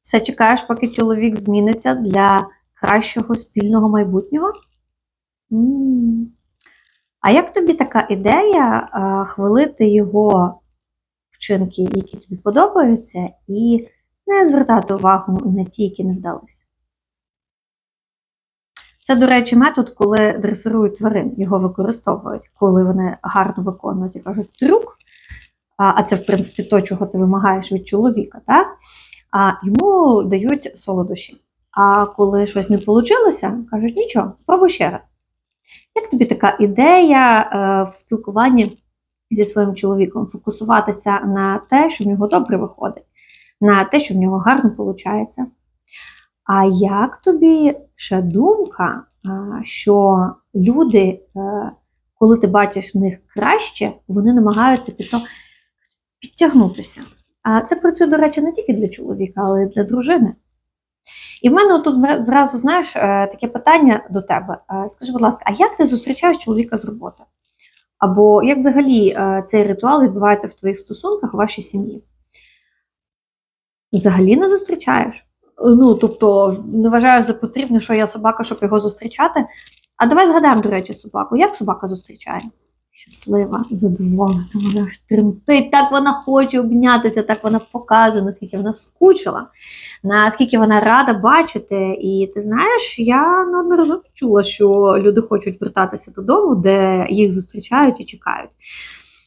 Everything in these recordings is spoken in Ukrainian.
Все чекаєш, поки чоловік зміниться для кращого спільного майбутнього? А як тобі така ідея хвалити його вчинки, які тобі подобаються, і не звертати увагу на ті, які не вдалися? Це, до речі, метод, коли дресирують тварин, його використовують, коли вони гарно виконують і кажуть трюк, а це, в принципі, то, чого ти вимагаєш від чоловіка, так? А йому дають солодощі. А коли щось не вийшло, кажуть, нічого, спробуй ще раз. Як тобі така ідея е, в спілкуванні зі своїм чоловіком? Фокусуватися на те, що в нього добре виходить, на те, що в нього гарно виходить. А як тобі ще думка, а, що люди, е, коли ти бачиш в них краще, вони намагаються підтягнутися? А це працює, до речі, не тільки для чоловіка, але й для дружини. І в мене тут зразу, знаєш, е, таке питання до тебе. Е, Скажи, будь ласка, а як ти зустрічаєш чоловіка з роботи? Або як взагалі е, цей ритуал відбувається в твоїх стосунках, в вашій сім'ї? Взагалі не зустрічаєш? Ну, тобто, не вважаєш за потрібне, що я собака, щоб його зустрічати. А давай згадаємо, до речі, собаку. Як собака зустрічає? Щаслива, задоволена, вона ж тремтить, так вона хоче обнятися, так вона показує, наскільки вона скучила, наскільки вона рада бачити. І ти знаєш, я неодноразово чула, що люди хочуть вертатися додому, де їх зустрічають і чекають.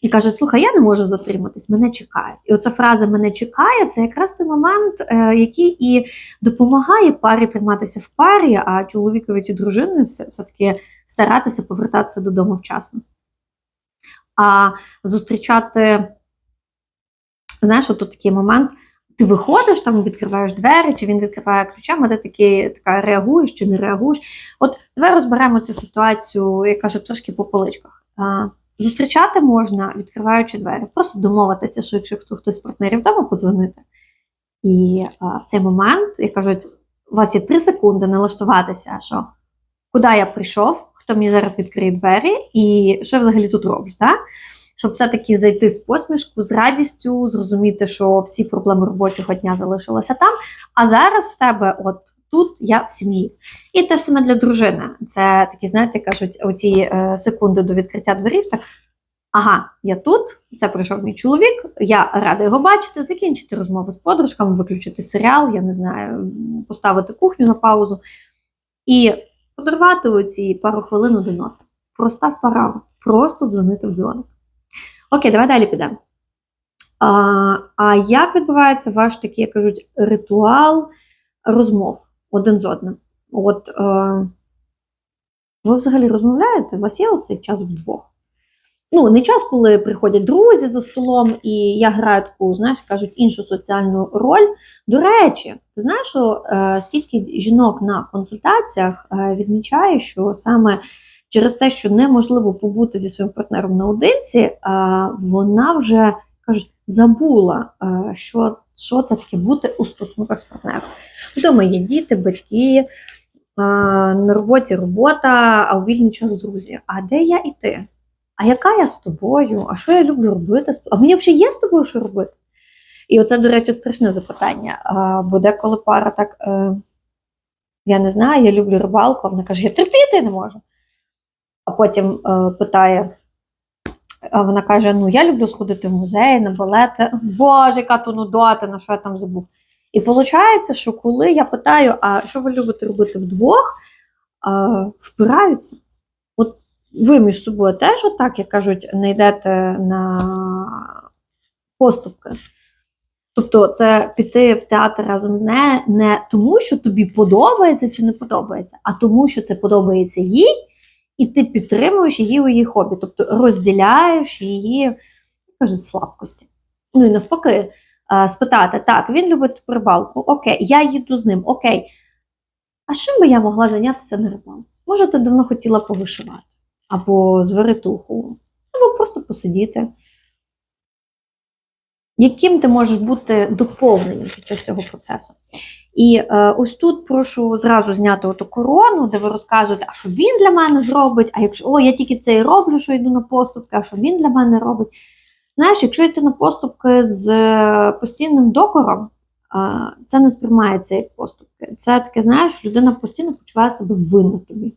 І кажуть, слухай, я не можу затриматись, мене чекають. І оця фраза мене чекає це якраз той момент, е, який і допомагає парі триматися в парі, а чоловікові чи дружини все-таки старатися повертатися додому вчасно. А зустрічати, знаєш, тут такий момент. Ти виходиш, там відкриваєш двері, чи він відкриває ключами, ти таки така реагуєш чи не реагуєш. От давай розберемо цю ситуацію, я кажу, трошки по поличках. А, Зустрічати можна, відкриваючи двері, просто домовитися, що якщо хто- хтось з партнерів вдома подзвонити. І а, в цей момент, як кажуть, у вас є три секунди налаштуватися, що куди я прийшов, хто мені зараз відкриє двері, і що я взагалі тут роблю. Так? Щоб все-таки зайти з посмішку, з радістю, зрозуміти, що всі проблеми робочого дня залишилися там. А зараз в тебе, от тут я в сім'ї. І те ж саме для дружини. Це такі, знаєте, кажуть, оті е, секунди до відкриття дверів. Так, ага, я тут, це прийшов мій чоловік, я рада його бачити, закінчити розмову з подружками, виключити серіал, я не знаю, поставити кухню на паузу і подарувати оці пару хвилин один. Проста вправа. просто дзвонити в дзвоник. Окей, давай далі підемо. А, а як відбувається ваш такий, як кажуть, ритуал розмов один з одним? От е, ви взагалі розмовляєте? У вас є оцей час вдвох? Ну, не час, коли приходять друзі за столом, і я граю таку, знаєш, кажуть, іншу соціальну роль. До речі, ти знаєш, що е, скільки жінок на консультаціях е, відмічає, що саме через те, що неможливо побути зі своїм партнером наодинці, е, вона вже кажуть, забула, е, що, що це таке бути у стосунках з партнером. Вдома є діти, батьки, е, на роботі робота, а у вільний час друзі. А де я і ти? А яка я з тобою? А що я люблю робити? А мені взагалі є з тобою що робити? І оце, до речі, страшне запитання. А, бо деколи пара так, е, я не знаю, я люблю рибалку, а вона каже, я терпіти не можу. А потім е, питає, а вона каже: Ну, я люблю сходити в музей, на балет. Боже, яка то нудота, на що я там забув. І виходить, що коли я питаю, а що ви любите робити вдвох, а, впираються. Ви між собою теж, отак, як кажуть, не йдете на поступки. Тобто, це піти в театр разом з нею не тому, що тобі подобається чи не подобається, а тому, що це подобається їй, і ти підтримуєш її у її хобі, тобто розділяєш її, як кажуть, слабкості. Ну і навпаки, а, спитати: так, він любить рибалку, окей, я їду з ним, окей. А чим би я могла зайнятися на рибалці? Може, ти давно хотіла повишивати, або зварити уху, або просто посидіти. Яким ти можеш бути доповненням під час цього процесу? І е, ось тут прошу зразу зняти оту корону, де ви розказуєте, а що він для мене зробить, а якщо о, я тільки це і роблю, що йду на поступки, а що він для мене робить. Знаєш, якщо йти на поступки з е, постійним докором, а, це не сприймається як поступки. Це таке, знаєш, людина постійно почуває себе винна тобі.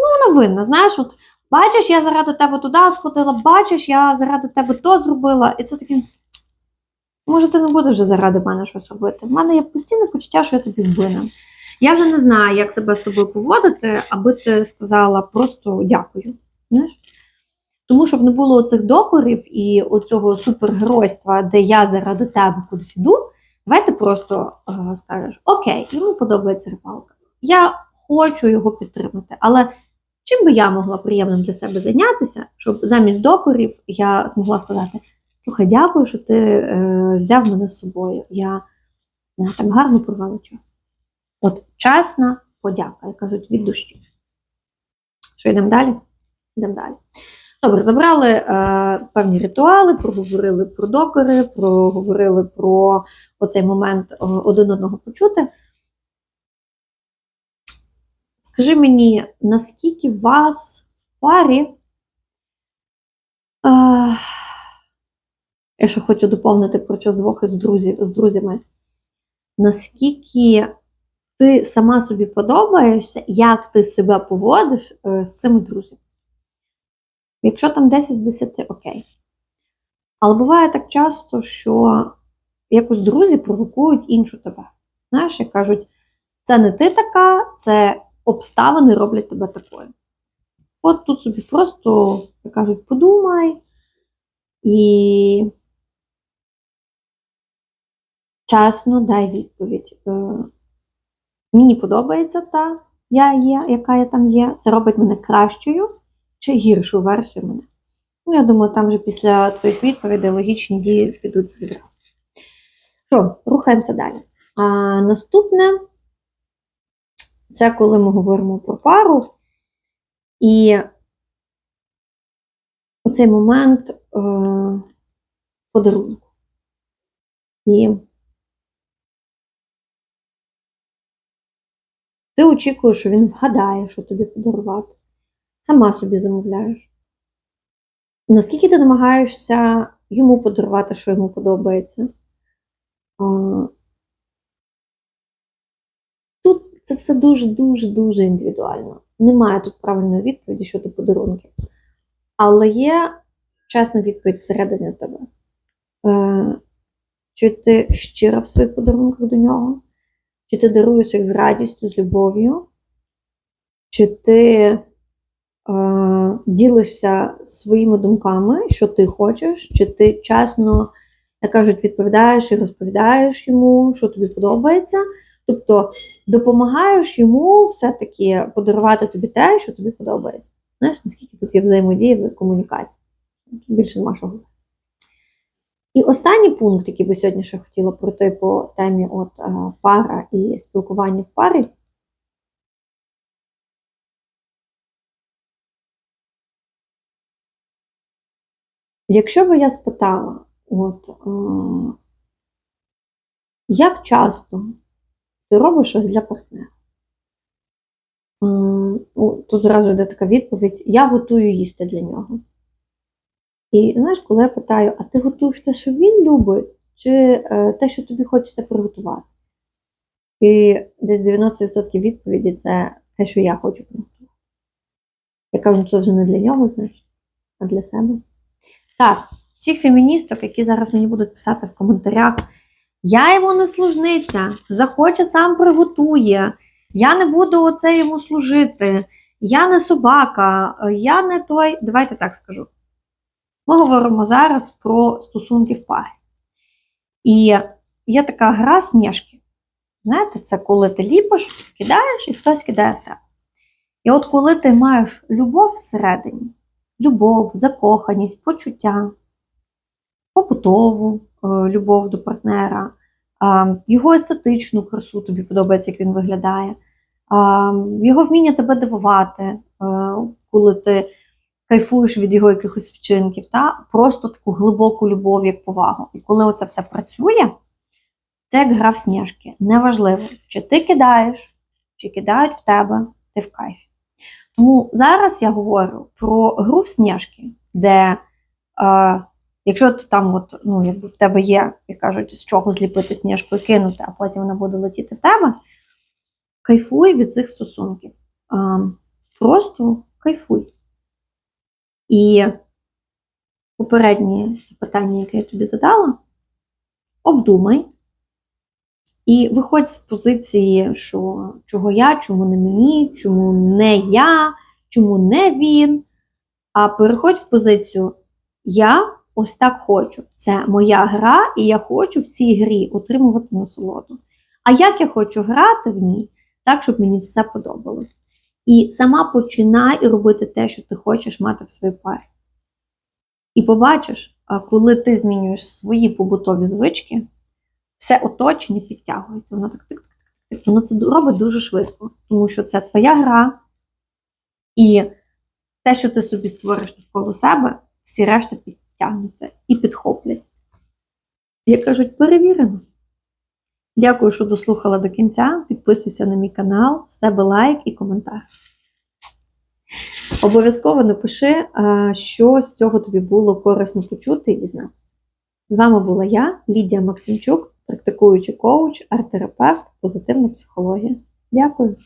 Ну, вона винна, знаєш, от бачиш, я заради тебе туди сходила, бачиш, я заради тебе то зробила. І це таке. Може, ти не будеш вже заради мене щось робити. У мене є постійне почуття, що я тобі винен. Я вже не знаю, як себе з тобою поводити, аби ти сказала просто дякую. Знаєш? Тому щоб не було цих докорів і оцього супергеройства, де я заради тебе кудись іду, давай ти просто е, скажеш: Окей, йому подобається рибалка. Я хочу його підтримати, але чим би я могла приємним для себе зайнятися, щоб замість докорів я змогла сказати: слухай, дякую, що ти е, взяв мене з собою. Я е, так гарно провела час. От чесна подяка, як кажуть, від душі. Що йдемо далі? Йдемо далі. Добре, забрали е, певні ритуали, проговорили про докори, проговорили про оцей момент е, один одного почути. Скажи мені, наскільки вас в парі. Я ще хочу доповнити про час двох із друзів, з друзями. Наскільки ти сама собі подобаєшся, як ти себе поводиш е, з цими друзями? Якщо там 10 з 10, окей. Але буває так часто, що якось друзі провокують іншу тебе. Знаєш, як кажуть, це не ти така, це обставини роблять тебе такою. От тут собі просто, як кажуть, подумай і чесно дай відповідь. Е, Мені подобається та я є, яка я там є. Це робить мене кращою чи гіршу версію мене. Ну, я думаю, там вже після твоїх відповідей логічні дії підуть відразу. Що, рухаємося далі. А, Наступне це коли ми говоримо про пару. І оцей момент е, подарунку. І ти очікуєш, що він вгадає, що тобі подарувати сама собі замовляєш. Наскільки ти намагаєшся йому подарувати, що йому подобається? Це все дуже-дуже-дуже індивідуально. Немає тут правильної відповіді щодо подарунків. Але є чесна відповідь всередині тебе. Е, чи ти щира в своїх подарунках до нього? Чи ти даруєш їх з радістю, з любов'ю? Чи ти е, ділишся своїми думками, що ти хочеш, чи ти чесно, як кажуть, відповідаєш і розповідаєш йому, що тобі подобається. Тобто допомагаєш йому все-таки подарувати тобі те, що тобі подобається. Знаєш, наскільки тут є взаємодія, комунікація. Більше нема що. І останній пункт, який би сьогодні ще хотіла пройти по темі от, е, пара і спілкування в парі. Якщо би я спитала, от, е, як часто ти робиш щось для партнера? Ну, Тут зразу йде така відповідь: я готую їсти для нього. І знаєш, коли я питаю, а ти готуєш те, що він любить, чи е, те, що тобі хочеться приготувати? І десь 90% відповіді це те, що я хочу приготувати. Я кажу, «Ну, це вже не для нього, знаєш, а для себе. Так, всіх феміністок, які зараз мені будуть писати в коментарях, я йому не служниця, захоче сам приготує, я не буду оце йому служити, я не собака, я не той. Давайте так скажу. Ми говоримо зараз про стосунки в парі. І є така гра сніжки. Знаєте, це коли ти ліпиш, кидаєш і хтось кидає в тебе. І от коли ти маєш любов всередині, любов, закоханість, почуття, побутову е, любов до партнера, його естетичну красу, тобі подобається, як він виглядає, його вміння тебе дивувати, е, коли ти кайфуєш від його якихось вчинків, та просто таку глибоку любов, як повагу. І коли оце все працює, це як гра в сніжки. Неважливо, чи ти кидаєш, чи кидають в тебе, ти в кайфі. Тому зараз я говорю про гру в сніжки, де е, Якщо ти там, от, ну, якби в тебе є, як кажуть, з чого зліпити сніжку і кинути, а потім вона буде летіти в тебе, кайфуй від цих стосунків. А, просто кайфуй. І попередні запитання, яке я тобі задала, обдумай. І виходь з позиції, що чого я, чому не мені, чому не я, чому не він. А переходь в позицію Я ось так хочу. Це моя гра, і я хочу в цій грі отримувати насолоду. А як я хочу грати в ній, так, щоб мені все подобалось. І сама починай робити те, що ти хочеш мати в своїй парі. І побачиш, коли ти змінюєш свої побутові звички, все оточення підтягується. Воно так тик-тик-тик-тик. Воно це робить дуже швидко, тому що це твоя гра. І те, що ти собі створиш навколо себе, всі решта підтягнуться і підхоплять. Як кажуть, перевірено. Дякую, що дослухала до кінця. Підписуйся на мій канал, став лайк і коментар. Обов'язково напиши, що з цього тобі було корисно почути і дізнатися. З вами була я, Лідія Максимчук, практикуючий коуч, арт-терапевт, позитивна психологія. Дякую.